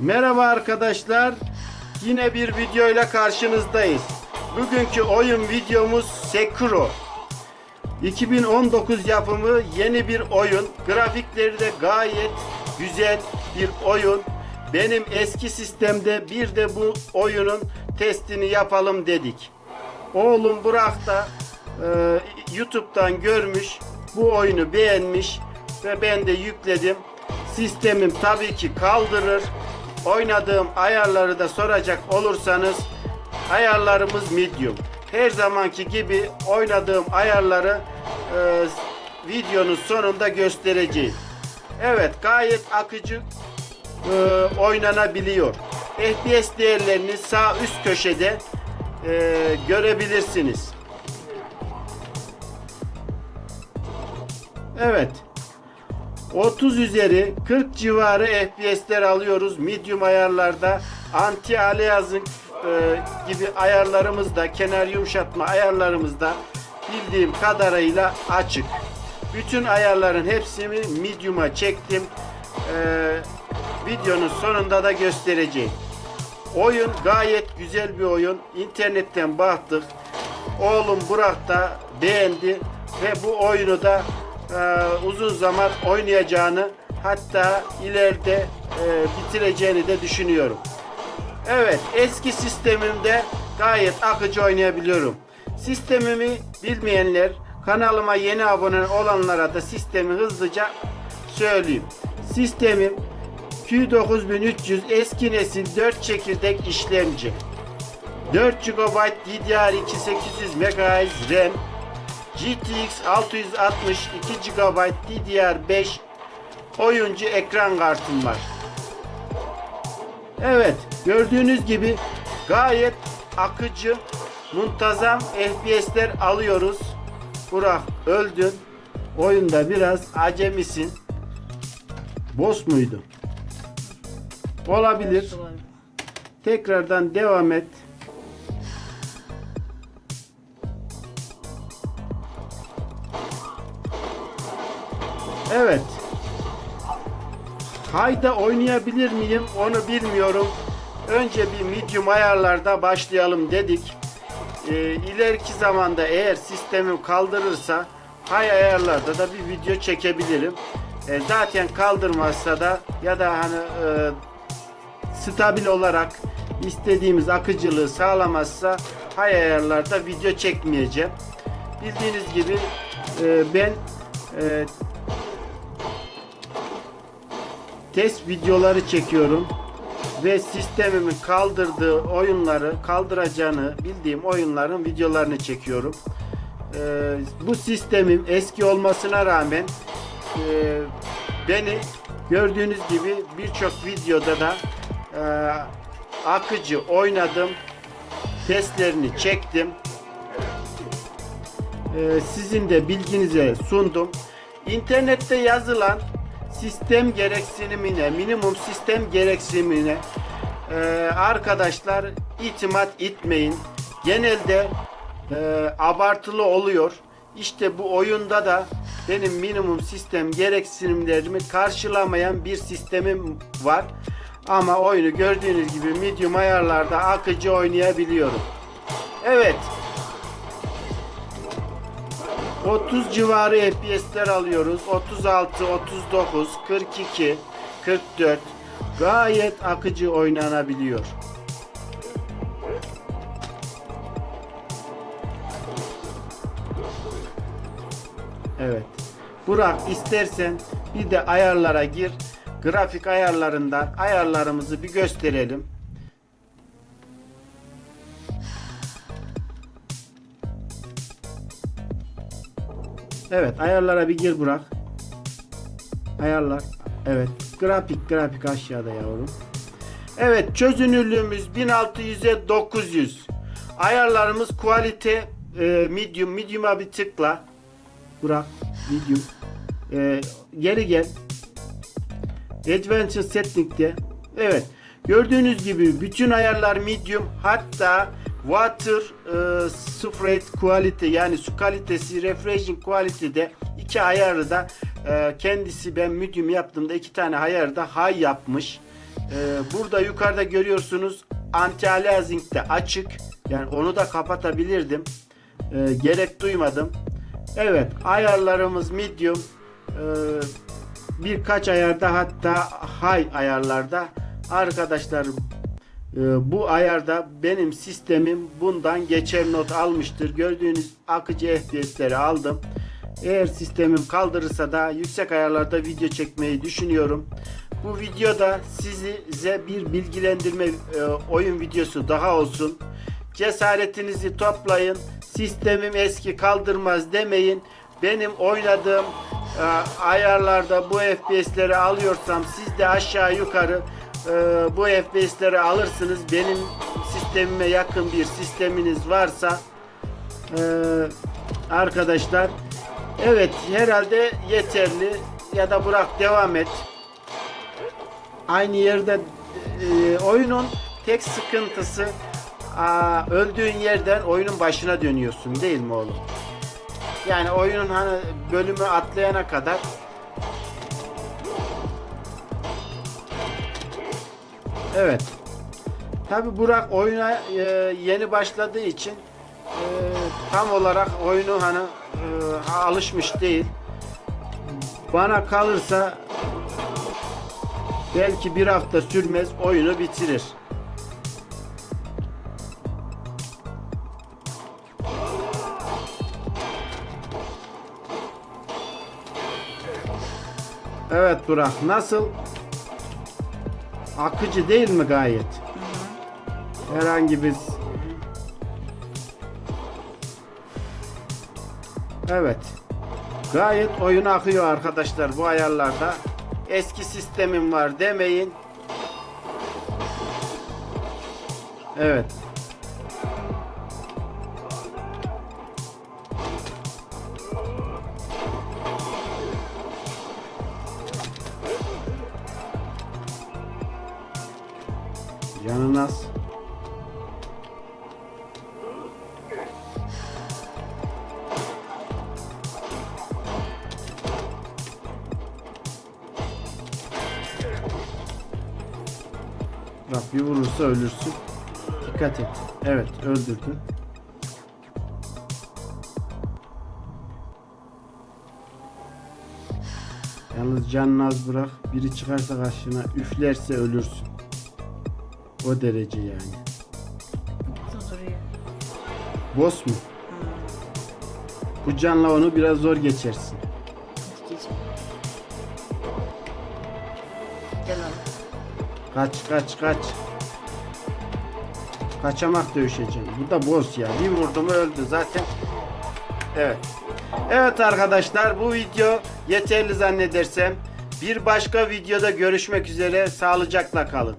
Merhaba arkadaşlar. Yine bir video ile karşınızdayız. Bugünkü oyun videomuz Sekiro. 2019 yapımı yeni bir oyun. Grafikleri de gayet güzel bir oyun. Benim eski sistemde bir de bu oyunun testini yapalım dedik. Oğlum Burak da e, YouTube'dan görmüş, bu oyunu beğenmiş ve ben de yükledim. Sistemim tabii ki kaldırır. Oynadığım ayarları da soracak olursanız ayarlarımız medium. Her zamanki gibi oynadığım ayarları e, videonun sonunda göstereceğim. Evet gayet akıcı e, oynanabiliyor. FPS değerlerini sağ üst köşede e, görebilirsiniz. Evet. 30 üzeri 40 civarı FPS'ler alıyoruz. Medium ayarlarda anti aliasing e, gibi ayarlarımız da kenar yumuşatma ayarlarımız da bildiğim kadarıyla açık. Bütün ayarların hepsini medium'a çektim. E, videonun sonunda da göstereceğim. Oyun gayet güzel bir oyun. İnternetten baktık. Oğlum Burak da beğendi ve bu oyunu da e, uzun zaman oynayacağını hatta ileride e, bitireceğini de düşünüyorum. Evet eski sistemimde gayet akıcı oynayabiliyorum. Sistemimi bilmeyenler kanalıma yeni abone olanlara da sistemi hızlıca söyleyeyim. Sistemim Q9300 eski nesil 4 çekirdek işlemci. 4 GB DDR2 800 MHz RAM, GTX 660 2 GB DDR5 oyuncu ekran kartım var. Evet, gördüğünüz gibi gayet akıcı, muntazam FPS'ler alıyoruz. Burak öldün. Oyunda biraz acemisin. Boss muydu? Olabilir. Tekrardan devam et. Evet. Hayda oynayabilir miyim onu bilmiyorum. Önce bir medium ayarlarda başlayalım dedik. Ee, ileriki zamanda eğer sistemim kaldırırsa hay ayarlarda da bir video çekebilirim. Ee, zaten kaldırmazsa da ya da hani e, stabil olarak istediğimiz akıcılığı sağlamazsa hay ayarlarda video çekmeyeceğim. Bildiğiniz gibi e, ben e, test videoları çekiyorum ve sistemimin kaldırdığı oyunları kaldıracağını bildiğim oyunların videolarını çekiyorum. Ee, bu sistemim eski olmasına rağmen e, beni gördüğünüz gibi birçok videoda da e, akıcı oynadım. Testlerini çektim. Ee, sizin de bilginize sundum. İnternette yazılan sistem gereksinimine, minimum sistem gereksinimine e, arkadaşlar itimat etmeyin. Genelde e, abartılı oluyor. İşte bu oyunda da benim minimum sistem gereksinimlerimi karşılamayan bir sistemim var. Ama oyunu gördüğünüz gibi medium ayarlarda akıcı oynayabiliyorum. Evet. 30 civarı FPS'ler alıyoruz. 36, 39, 42, 44 gayet akıcı oynanabiliyor. Evet. Burak istersen bir de ayarlara gir. Grafik ayarlarından ayarlarımızı bir gösterelim. Evet ayarlara bir gir Burak. Ayarlar. Evet. Grafik grafik aşağıda yavrum. Evet çözünürlüğümüz 1600'e 900. Ayarlarımız quality e, medium. Medium'a bir tıkla. Burak medium. E, geri gel. Advanced Setting'de. Evet. Gördüğünüz gibi bütün ayarlar medium. Hatta water e, sprite quality yani su kalitesi refreshing quality'de iki ayarı da e, kendisi ben medium yaptığımda iki tane ayarı da high yapmış. Ee, burada yukarıda görüyorsunuz anti-aliasing de açık. Yani onu da kapatabilirdim. Ee, gerek duymadım. Evet ayarlarımız medium. Ee, birkaç ayarda hatta high ayarlarda arkadaşlar e, bu ayarda benim sistemim bundan geçer not almıştır. Gördüğünüz akıcı FPS'leri aldım. Eğer sistemim kaldırırsa da yüksek ayarlarda video çekmeyi düşünüyorum. Bu videoda size bir bilgilendirme e, oyun videosu daha olsun. Cesaretinizi toplayın. Sistemim eski kaldırmaz demeyin. Benim oynadığım e, ayarlarda bu FPS'leri alıyorsam siz de aşağı yukarı e, bu FPS'leri alırsınız. Benim sistemime yakın bir sisteminiz varsa e, arkadaşlar evet herhalde yeterli ya da bırak devam et. Aynı yerde e, oyunun tek sıkıntısı öldüğün yerden oyunun başına dönüyorsun değil mi oğlum? Yani oyunun hani bölümü atlayana kadar Evet. Tabi Burak oyuna e, yeni başladığı için e, tam olarak oyunu hani e, alışmış değil. Bana kalırsa belki bir hafta sürmez oyunu bitirir. Evet Burak nasıl? Akıcı değil mi gayet? Herhangi bir Evet. Gayet oyun akıyor arkadaşlar bu ayarlarda. Eski sistemim var demeyin. Evet. Canın az. Bak bir vurursa ölürsün. Dikkat et. Evet öldürdün. Yalnız canını az bırak. Biri çıkarsa karşına üflerse ölürsün. O derece yani. Nasıl duruyor? Boss mu? Bu canla onu biraz zor geçersin. Gel oğlum. Kaç kaç kaç. Kaçamak dövüşeceğim. Bu da boss ya. Bir vurdum öldü zaten. Evet. Evet arkadaşlar bu video yeterli zannedersem. Bir başka videoda görüşmek üzere. Sağlıcakla kalın.